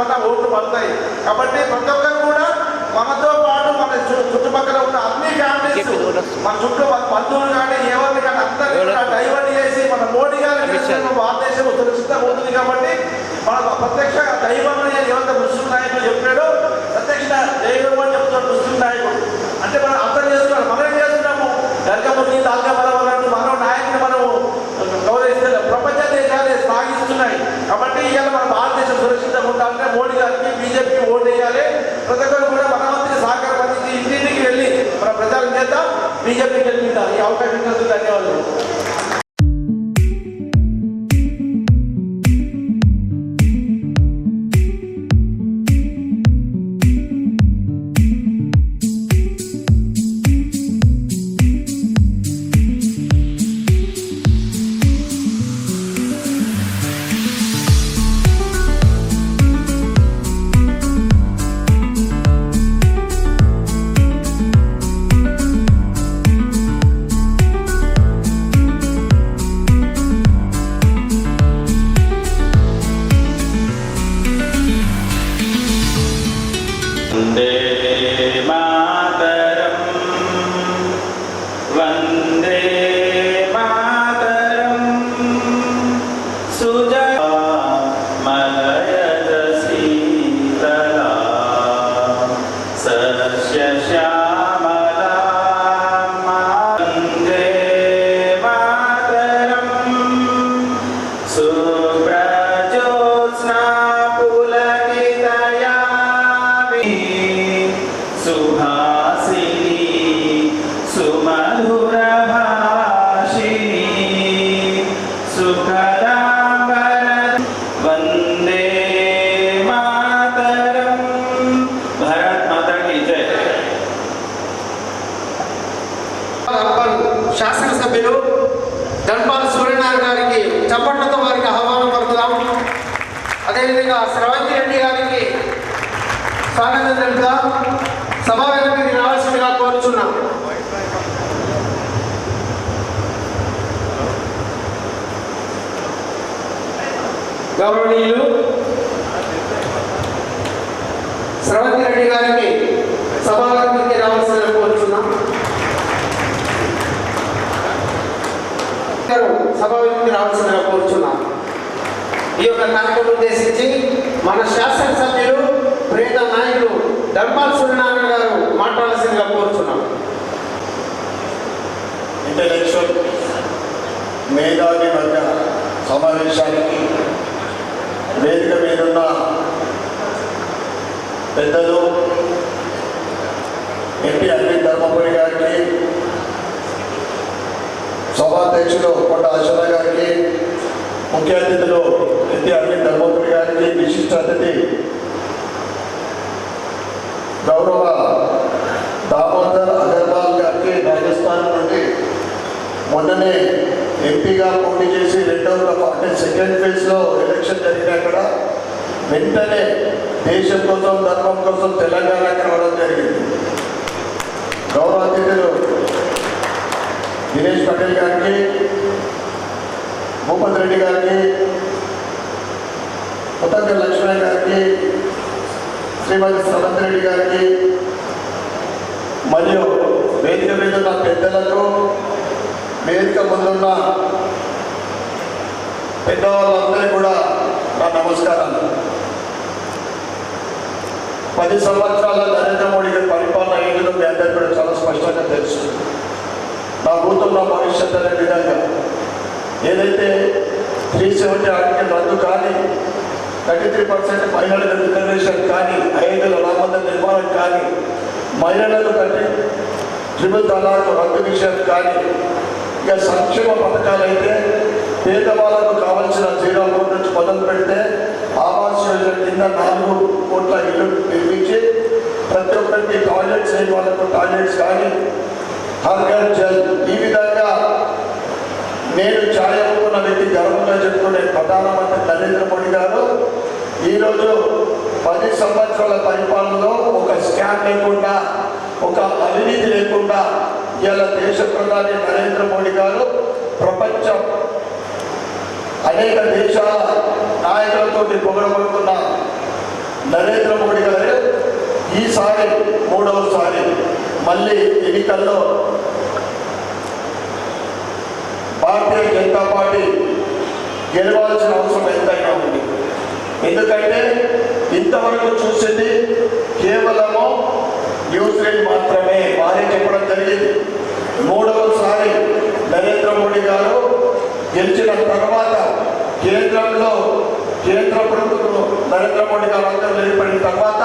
అన్న ఓట్లు పడతాయి. కాబట్టి ప్రతి ఒక్కరు కూడా మనతో పాటు మన చుట్టుపక్కల ఉన్న అన్ని ఫ్యామిలీస్ మన చుట్టూ మన బంధువులు కానీ ఎవరిని కానీ అందరినీ కూడా డైవర్ట్ చేసి మన మోడీ గారి భారతదేశం సురక్షితంగా ఉంటుంది కాబట్టి మన ప్రత్యక్ష దైవం అని ఏమంత శాసనసభ్యులు ధన్పాల్ సూర్యనారాయణ గారికి చప్పట్లతో వారికి ఆహ్వానం పలుకుదాం. అదేవిధంగా శ్రవంతి రెడ్డి గారికి స్వాగతం తెలుపుదాం. సమావేశానికి రావాల్సిందిగా కోరుచున్నాం. గౌరవనీయులు శ్రవంతి రెడ్డి గారికి సమావేశానికి రావాల్సిన కోరుచున్నాం. గారు రావాల్సిన కోరుచున్నాం. ఈ యొక్క కార్యక్రమం ఉద్దేశించి మన శాసనసభ్యులు ప్రేత నాయకులు ధర్మాల్ సూర్యనారాయణ గారు మాట్లాడాల్సిందిగా కోరుచున్నాం. ఇంటలెక్చువల్ మేధావి వర్గ సమావేశానికి వేదిక మీదున్న పెద్దలు ఎంపీ అరవింద్ ధర్మపురి గారికి సభాధ్యక్షులు కొండ అశ్వర గారికి ముఖ్య అతిథులు ఎంపీ అరవింద్ ధర్మపురి గారికి విశిష్ట అతిథి గౌరవ దామోదర్ అగర్వాల్ గారికి రాజస్థాన్ నుండి మొన్ననే ఎంపీగా పోటీ చేసి రెండవ అంటే సెకండ్ ఫేజ్లో ఎలక్షన్ జరిగిన అక్కడ వెంటనే దేశం కోసం ధర్మం కోసం తెలంగాణకి రావడం జరిగింది. గౌరవ అతిథులు దినేష్ పటేల్ గారికి భూపత్ రెడ్డి గారికి ముతగ్గ లక్ష్మణ్ గారికి శ్రీమతి సమంత్ రెడ్డి గారికి మరియు వేదిక మీద నా పెద్దలకు వేదిక ముందున్న పెద్దవాళ్ళందరికీ కూడా నా నమస్కారాలు. పది సంవత్సరాల నరేంద్ర మోడీ గారి పరిపాలన ఏంటో మీ అందరికీ కూడా చాలా స్పష్టంగా తెలుసు నా భూతం నా భవిష్యత్ అనే విధంగా ఏదైతే త్రీ సెవెంటీ ఆర్టికల్ రద్దు కానీ థర్టీ త్రీ పర్సెంట్ మహిళలకు రిజర్వేషన్ కానీ ఐదు నామంద నిర్మాణం కానీ మహిళలకు కంటే ట్రిపుల్ తలాక్ రద్దు విషయం కానీ ఇక సంక్షేమ పథకాలు అయితే పేదవాళ్ళకు కావాల్సిన జీరో అకౌంట్ నుంచి మొదలు పెడితే ఆవాస్ యోజన కింద నాలుగు కోట్ల ఇల్లు నిర్మించి ప్రతి ఒక్కరికి టాయిలెట్స్ అయిన వాళ్ళకు టాయిలెట్స్ కానీ హర్గర్ జల్. ఈ విధంగా నేను ఛాయ్ అనుకున్న వ్యక్తి గర్వంగా చెప్పుకునే ప్రధానమంత్రి నరేంద్ర మోడీ గారు ఈరోజు పది సంవత్సరాల పరిపాలనలో ఒక స్కామ్ లేకుండా ఒక అవినీతి లేకుండా ఇలా దేశ ప్రధాని నరేంద్ర మోడీ గారు ప్రపంచం అనేక దేశాల నాయకులతో పొగడబడుతున్న నరేంద్ర మోడీ గారు ఈసారి మూడవసారి మళ్ళీ ఎన్నికల్లో భారతీయ జనతా పార్టీ గెలవాల్సిన అవసరం ఎంతైనా ఉంది. ఎందుకంటే ఇంతవరకు చూసింది కేవలము న్యూజిలాండ్ మాత్రమే వారే చెప్పడం జరిగింది. మూడవసారి నరేంద్ర మోడీ గారు గెలిచిన తర్వాత కేంద్రంలో కేంద్ర ప్రభుత్వం నరేంద్ర మోడీ గారు అందరూ వెళ్ళిపోయిన తర్వాత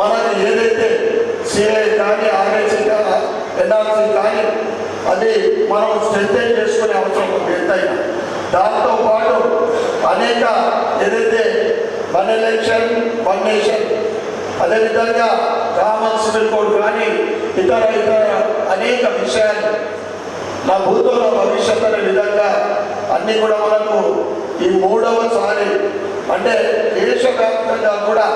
మనకి ఏదైతే సిఐ కానీ ఆర్ఎస్సీ ఎన్ఆర్సీ కానీ అది మనం స్ట్రెంగ్ చేసుకునే అవసరం ఉంది ఎంతైనా. దాంతో పాటు అనేక ఏదైతే వన్ ఎలక్షన్ వన్ నేషన్ అదేవిధంగా కామన్ సివిల్ కోడ్ కానీ ఇతర ఇతర అనేక విషయాలు నా భూతంలో భవిష్యత్ అనే విధంగా అన్ని కూడా మనకు ఈ మూడవసారి అంటే దేశవ్యాప్తంగా కూడా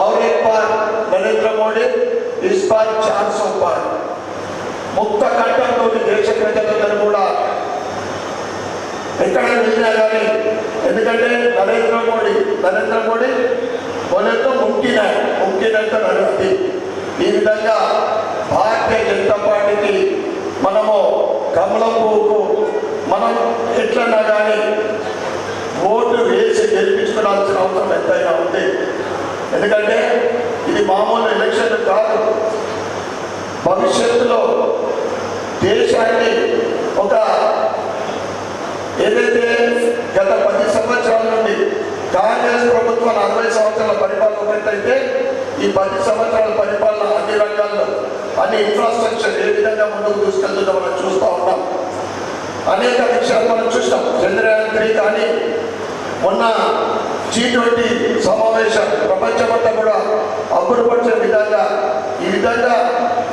और एक बार నరేంద్ర మోడీ इस बार चार सौ पार ముక్త కంఠంతో దేశ ప్రజలందరూ కూడా ఎక్కడ వెళ్ళినా కానీ ఎందుకంటే నరేంద్ర మోడీ నరేంద్ర మోడీ మొదలతో ముక్కిన ముక్కినంత నడుస్తుంది. ఈ విధంగా భారతీయ జనతా పార్టీకి మనము కమలం పువ్వుకు మనం ఎట్లన్నా కానీ ఓటు వేసి గెలిపించుకోవాల్సిన అవసరం ఎంతైనా ఉంది. ఎందుకంటే ఇది మామూలు ఎలక్షన్ కాదు. భవిష్యత్తులో దేశాన్ని ఒక ఏదైతే గత పది సంవత్సరాల నుండి కాంగ్రెస్ ప్రభుత్వం అరవై సంవత్సరాల పరిపాలన ఉన్నట్టయితే ఈ పది సంవత్సరాల పరిపాలన అన్ని రంగాల్లో అన్ని ఇన్ఫ్రాస్ట్రక్చర్ ఏ విధంగా ముందుకు తీసుకెళ్తుందో మనం చూస్తూ ఉన్నాం. అనేక విషయాలు మనం చూస్తాం. చంద్రయాన్ త్రీ కానీ మొన్న జీ ట్వంటీ సమావేశం ప్రపంచమంతా కూడా అబ్బురపరిచే విధంగా ఈ విధంగా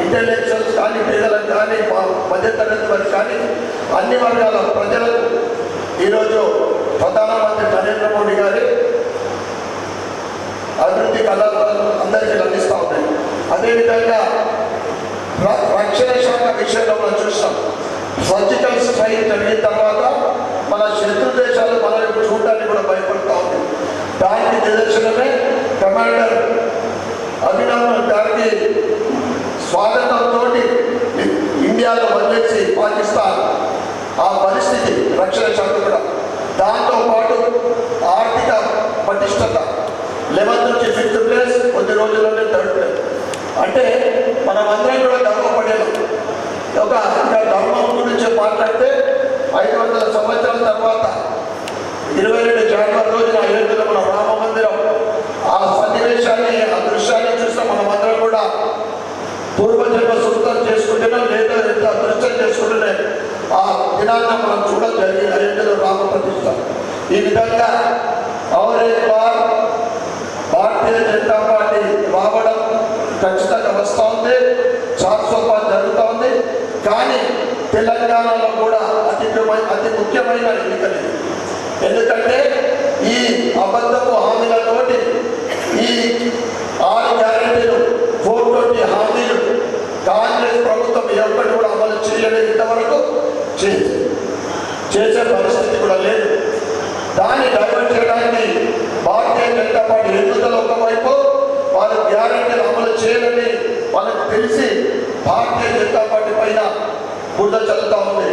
ఇంటెలెక్చువల్స్ కానీ పేదలకు కానీ మధ్యతరగతి వారికి కానీ అన్ని వర్గాల ప్రజలకు ఈరోజు ప్రధానమంత్రి నరేంద్ర మోడీ గారి అభివృద్ధి కళలు అందరికీ లభిస్తూ ఉన్నాయి. అదేవిధంగా ర- రక్షణ శాఖ విషయంలో మనం చూస్తాం. సర్జికల్ స్ట్రైక్ జరిగిన తర్వాత మన శత్రు దేశాలు మనల్ని చూడడానికి కూడా భయపడతా ఉంది. దానికి నిదర్శనమే కమాండర్ అభినందన్ గారికి స్వాగతంతో ఇండియాలో వదిలేసి పాకిస్తాన్ ఆ పరిస్థితి రక్షణ శాఖ కూడా దాంతోపాటు ఆర్థిక పటిష్టత. లెవెన్త్ నుంచి ఫిఫ్త్ ప్లేస్ కొద్ది రోజుల్లోనే థర్డ్ ప్లేస్. అంటే మనం అందరం కూడా గర్వపడేది ఒక ధర్మం గురించి మాట్లాడితే ఐదు వందల సంవత్సరాల తర్వాత ఇరవై రెండు జనవరి రోజున అయోధ్యలో మన రామ మందిరం ఆ సన్నివేశాన్ని ఆ దృశ్యాన్ని చూస్తే మనం అందరం కూడా పూర్వజన్మ సుఖం చేసుకుంటున్నాం లేదా ఎంత అదృష్టం చేసుకుంటూనే ఆ దినాన్న మనం చూడడం జరిగింది. అయోధ్యలో రామ ప్రతిష్ట ఈ విధంగా అవరే బార్ భారతీయ జనతా పార్టీ రావడం ఖచ్చితంగా వస్తూ ఉంది శాశ్వతం జరుగుతూ ఉంది కానీ తెలంగాణలో కూడా అతి అతి ముఖ్యమైన ఎన్నికలు. ఎందుకంటే ఈ అబద్ధపు హామీలతోటి ఈ ఆరు గ్యారెంటీలు ఫోర్ ట్వంటీ హామీలు కాంగ్రెస్ ప్రభుత్వం ఎప్పటి కూడా అమలు చేయలేదు ఇంతవరకు. చేసి చేసే పరిస్థితి కూడా లేదు. దాన్ని డైవర్ట్ చేయడానికి భారతీయ జనతా పార్టీ ఎదుగుదల ఒకవైపు వారు గ్యారెంటీలు అమలు చేయాలని వాళ్ళకి తెలిసి భారతీయ జనతా పార్టీ పైన బుద్ధ చల్లుతా ఉంది.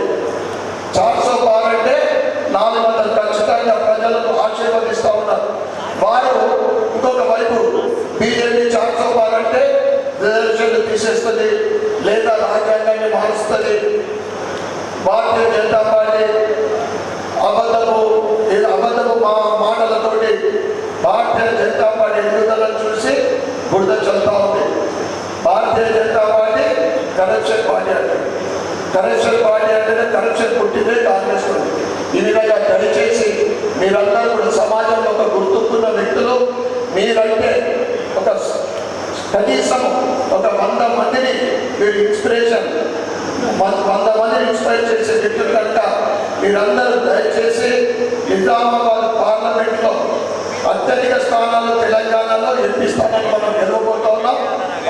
చార్సో బాగంటే నాలుగు వందలు ఖచ్చితంగా ప్రజలకు ఆశీర్వదిస్తూ ఉన్నారు. వారు ఇంకొక వైపు బీజేపీ చార్సో బాగంటే రిజర్వేషన్లు తీసేస్తుంది లేదా రాజ్యాంగాన్ని మారుస్తుంది భారతీయ జనతా పార్టీ అబద్ధపు ఇది అబద్ధపు మా మాటలతోటి భారతీయ జనతా పార్టీ ఎదుగుదలను చూసి బురద చల్లుతా ఉంది. Bharatiya Janata party corruption party అంటే కరప్షన్ పార్టీ అంటేనే కరప్షన్ పుట్టిందే కాంగ్రెస్ ఇదిగా దయచేసి మీరందరూ కూడా సమాజంలో ఒక గుర్తుకున్న వ్యక్తులు మీరంటే ఒక కనీసం ఒక వంద మందిని మీరు ఇన్స్పిరేషన్ వంద మందిని ఇన్స్పైర్ చేసే వ్యక్తులు కనుక మీరందరూ దయచేసి నిజామాబాద్ పార్లమెంట్లో అత్యధిక స్థానాలు తెలంగాణలో ఎంపీ స్థానాలు మనం నిలవబోతా ఉన్నాం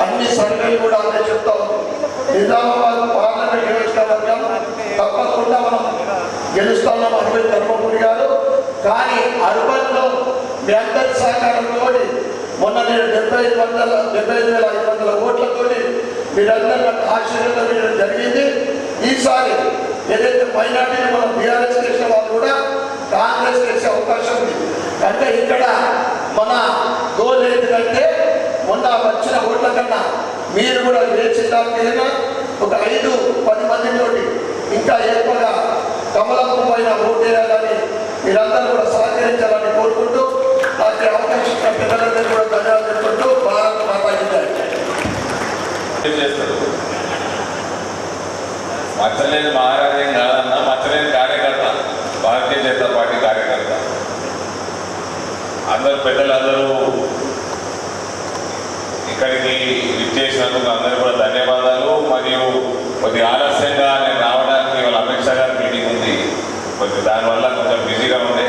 అన్ని సర్వేలు కూడా అదే చెప్తా. నిజామాబాద్ పార్లమెంట్ నియోజకవర్గం తప్పకుండా మనం గెలుస్తున్నాం అరవింద్ ధర్మపురి గారు కానీ అర్బన్లో మీ అందరి సహకారంతో మొన్న నేను డెబ్బై ఐదు వందల డెబ్బై ఐదు వేల ఐదు వందల ఓట్లతోటి మీరందరూ నాకు జరిగింది. ఈసారి ఏదైతే మైనార్టీని మనం బీఆర్ఎస్ చేసిన వాళ్ళు కూడా కాంగ్రెస్ చేసే అవకాశం ఉంది. అంటే ఇక్కడ మన గోల్ ఏంటంటే మొన్న వచ్చిన ఓట్ల కన్నా మీరు కూడా ఏ జిల్లాకైనా ఒక ఐదు పది మందితోటి ఇంకా ఎక్కువగా కమలం పైన ఓటేయాలని మీరందరూ కూడా సహకరించాలని కోరుకుంటూ నాకు అవకాశం ఇచ్చిన పిల్లలందరూ కూడా ధన్యవాదాలు చెప్పుకుంటూ భారత్ మాతా మచ్చలేని మహారాజ్యం కాదన్న మచ్చలేని కార్యకర్త భారతీయ జనతా పార్టీ కార్యకర్త అందరు పెద్దలందరూ ఇక్కడికి ఇచ్చేసినందుకు అందరూ కూడా ధన్యవాదాలు. మరియు కొద్ది ఆలస్యంగా నేను రావడానికి వాళ్ళ అమిత్ షా గారి మీటింగ్ ఉంది. కొద్ది దానివల్ల కొంచెం బిజీగా ఉండే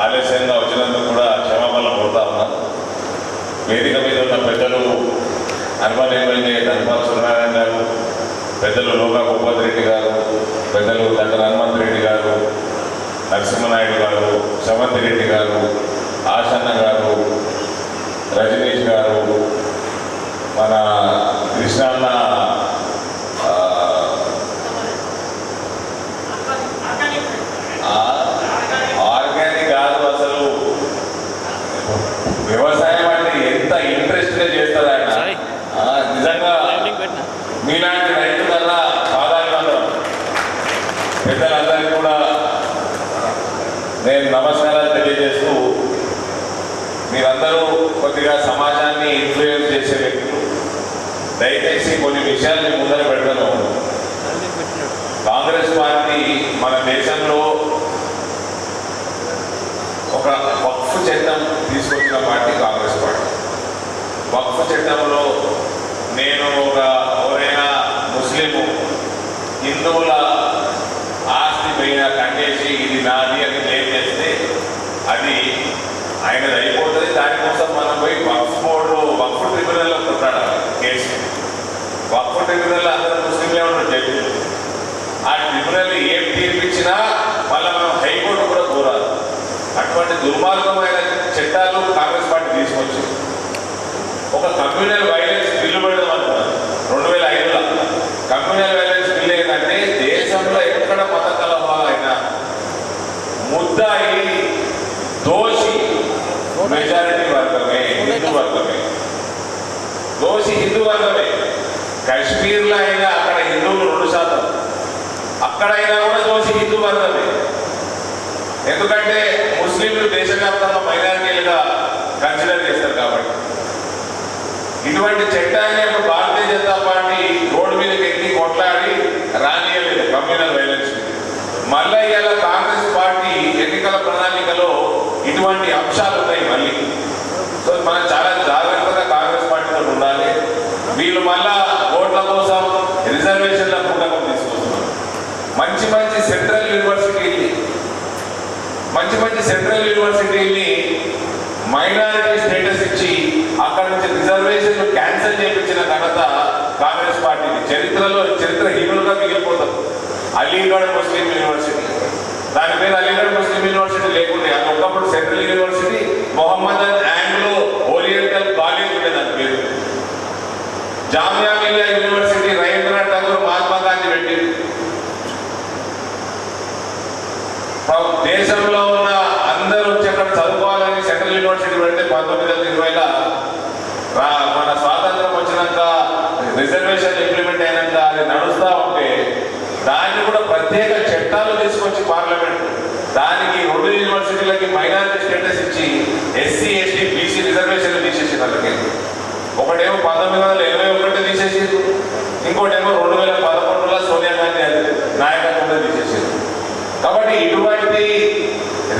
ఆలస్యంగా వచ్చినందుకు కూడా క్షమాపణ కోరుతా ఉన్నాను వేదిక మీద ఉన్న పెద్దలు అర్బన్ ఎమ్మెల్యే ధనపాల్ సూర్యనారాయణ గారు పెద్దలు లోకా భూపతి రెడ్డి గారు పెద్దలు దగ్గర హనుమంత్ రెడ్డి గారు నరసింహనాయుడు గారు సమంతి రెడ్డి గారు ఆశన్న గారు రజనీష్ గారు మన కృష్ణాన్న ఆ, ఆ, ఆర్గానిక్ కాదు అసలు వ్యవసాయం అంటే ఎంత ఇంట్రెస్ట్గా చేస్తారు ఆయన ఆ, నిజంగా మీలాంటి రైతులల్లా సాధారణందరం పెద్దలందరికీ కూడా నేను నమస్కారాలు తెలియజేస్తూ మీరందరూ కొద్దిగా సమాజాన్ని ఇన్ఫ్లుయెన్స్ చేసే వ్యక్తులు. దయచేసి కొన్ని విషయాలు ముందర పెడతాను కాంగ్రెస్ పార్టీ మన దేశంలో ఒక వక్ఫ్ చట్టం తీసుకొచ్చిన పార్టీ కాంగ్రెస్ పార్టీ. వక్ఫ్ చట్టంలో నేను ఒక ఎవరైనా ముస్లిము హిందువుల ఆస్తి పైన కట్టేసి ఇది నాది అని క్లెయిమ్ చేస్తే అది ఆయనది అయిపోతుంది. దానికోసం మనం పోయి వక్ఫ్ బోర్డు వక్ఫ్ ట్రిబ్యునల్ ఉంటున్నాడు కేసు. వక్ఫ్ ట్రిబ్యునల్ అందరూ ముస్లింలే ఉంటారు ఆ ట్రిబ్యునల్ ఏం తీర్పిచ్చినా మళ్ళీ మనం హైకోర్టు కూడా కోరాలి అటువంటి దుర్మార్గమైన చట్టాలు కాంగ్రెస్ పార్టీ తీసుకొచ్చింది ఒక కమ్యూనల్ వైలెన్స్ బిల్లు పెడదాం అనుకున్నాను రెండు వేల ఐదులో. కమ్యూనల్ వైలెన్స్ బిల్ ఏంటంటే దేశంలో ఎక్కడ మత కలహాలైనా ముద్దాయి మెజారిటీ వర్గమే హిందూ వర్గమే దోషి హిందూ వర్గమే కాశ్మీర్లో అయినా అక్కడ హిందువులు రెండు శాతం. అక్కడైనా కూడా దోషి హిందూ వర్గమే ఎందుకంటే ముస్లింలు దేశవ్యాప్తంగా మైనారిటీలుగా కన్సిడర్ చేస్తారు కాబట్టి. ఇటువంటి చట్టాన్ని భారతీయ జనతా పార్టీ రోడ్డు మీదకి ఎక్కి కొట్లాడి రానియలేదు. కమ్యూనల్ వైలెన్స్ మళ్ళీ ఇవాళ కాంగ్రెస్ పార్టీ ఎన్నికల ప్రణాళికలో ఇటువంటి అంశాలు ఉన్నాయి మళ్ళీ. సో మనం చాలా జాగ్రత్తగా కాంగ్రెస్ పార్టీతో ఉండాలి. వీళ్ళు మళ్ళా ఓట్ల కోసం రిజర్వేషన్ల పూటకం తీసుకొస్తున్నారు. మంచి మంచి సెంట్రల్ యూనివర్సిటీని మంచి మంచి సెంట్రల్ యూనివర్సిటీని మైనారిటీ స్టేటస్ ఇచ్చి అక్కడ నుంచి రిజర్వేషన్ క్యాన్సిల్ చేయించిన ఘనత కాంగ్రెస్ పార్టీని చరిత్రలో చరిత్ర చరిత్రహీనులుగా మిగిలిపోతారు అలీగఢ్ ముస్లిం యూనివర్సిటీ. దాని పేరు అలీగఢ్ ముస్లిం యూనివర్సిటీ లేకుండే అది ఒకప్పుడు central university. Mohammad Anglo Oriental college ఉండే దాని పేరు. జామియా మిలియా యూనివర్సిటీ రవీంద్రనాథ్ ఠాగూర్ మహాత్మా గాంధీ పెట్టింది. దేశంలో ఉన్న అందరూ వచ్చి అక్కడ చదువుకోవాలని సెంట్రల్ యూనివర్సిటీ పెడితే పంతొమ్మిది వందల ఇరవైలో మన స్వాతంత్రం వచ్చినాక రిజర్వేషన్ ఇంప్లిమెంట్ అయినాక అది నడుస్తూ ఉంటే దాన్ని కూడా ప్రత్యేక చట్టాలు తీసుకొచ్చి పార్లమెంట్ దానికి రెండు యూనివర్సిటీలకి మైనారిటీ స్టేటస్ ఇచ్చి ఎస్సీ ఎస్టీ బీసీ రిజర్వేషన్లు తీసేసి వాళ్ళకి. ఒకటేమో పంతొమ్మిది వందల ఇరవై ఒకటి తీసేసారు ఇంకోటేమో రెండు వేల పదకొండులో సోనియా గాంధీ నాయకత్వంలో తీసేసారు కాబట్టి ఇటువంటి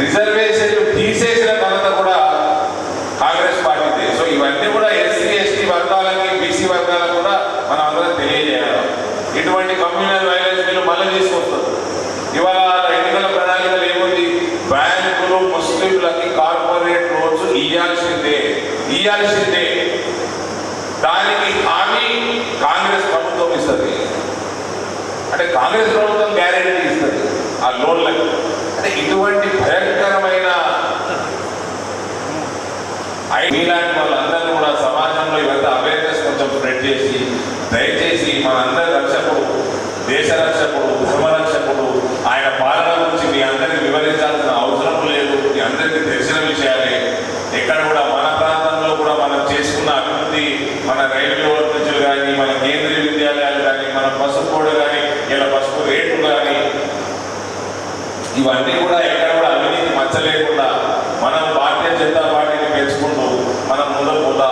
రిజర్వేషన్లు తీసేసిన ఘనత కూడా కాంగ్రెస్ పార్టీదే సో ఇవన్నీ కూడా ఎస్సీ ఎస్టీ వర్గాలకి బీసీ వర్గాలకు కూడా మనం అందరం తెలియజేయాలి ఇటువంటి కమ్యూనల్ వైలెన్స్ బిల్లు మళ్ళీ తీసుకొస్తారు ఇవాళ ఎన్నికల ప్రణాళికలు ఏముంది బ్యాంకులు ముస్లింలకి కార్పొరేట్ లోన్స్ ఇయ్యాల్సిందే చేయాల్సిందే. దానికి హామీ కాంగ్రెస్ ప్రభుత్వం ఇస్తుంది. అంటే కాంగ్రెస్ ప్రభుత్వం గ్యారెంటీ ఇస్తుంది ఆ లోన్లకు. అంటే ఇటువంటి భయంకరమైన మీలాంటి వాళ్ళందరినీ కూడా సమాజంలో ఇవంతా అవేర్నెస్ కొంచెం స్ప్రెడ్ చేసి దయచేసి మనందరి రక్షకుడు దేశ రక్షకుడు ధర్మ రక్షకుడు ఆయన పాలన గురించి మీ అందరికీ వివరించాల్సిన అవసరం లేదు మీ అందరికీ తెలిసిన విషయాలే ఎక్కడ కూడా మన ప్రాంతంలో కూడా మనం చేసుకున్న అభివృద్ధి మన రైల్వే ఓవర్బ్రిడ్జ్లు కానీ మన కేంద్రీయ విద్యాలయాలు కానీ మన పసుపు కూడా కానీ ఇలా పసుపు రేట్లు కానీ ఇవన్నీ కూడా ఎక్కడ కూడా అవినీతి మచ్చలేకుండా మనం భారతీయ జనతా పార్టీని పెంచుకుంటూ మనం ముందుకు పోతా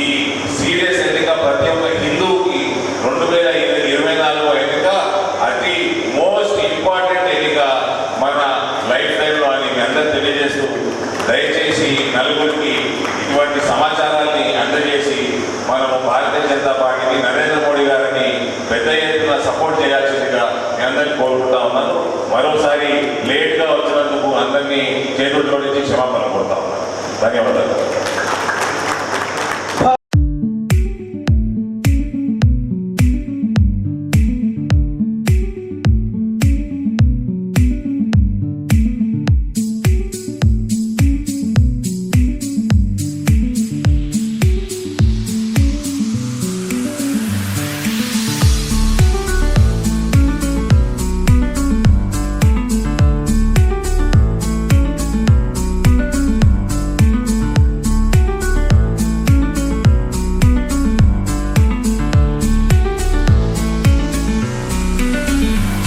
ఈ సీరియస్ ఎన్నిక ప్రతి ఒక్క హిందువుకి రెండు వేల ఇరవై నాలుగు ఎన్నిక అతి మోస్ట్ ఇంపార్టెంట్ ఎన్నిక మన లైఫ్ టైంలో అని మీ అందరూ తెలియజేస్తూ దయచేసి నలుగురికి ఇటువంటి సమాచారాన్ని అందజేసి మనము భారతీయ జనతా పార్టీని నరేంద్ర మోడీ గారిని పెద్ద ఎత్తున సపోర్ట్ చేయాల్సిందిగా మీ అందరికీ కోరుకుంటా ఉన్నాను. మరోసారి లేట్గా వచ్చినందుకు అందరినీ చేతులు జోడించి క్షమాపణ కోరుతా ఉన్నాను ధన్యవాదాలు.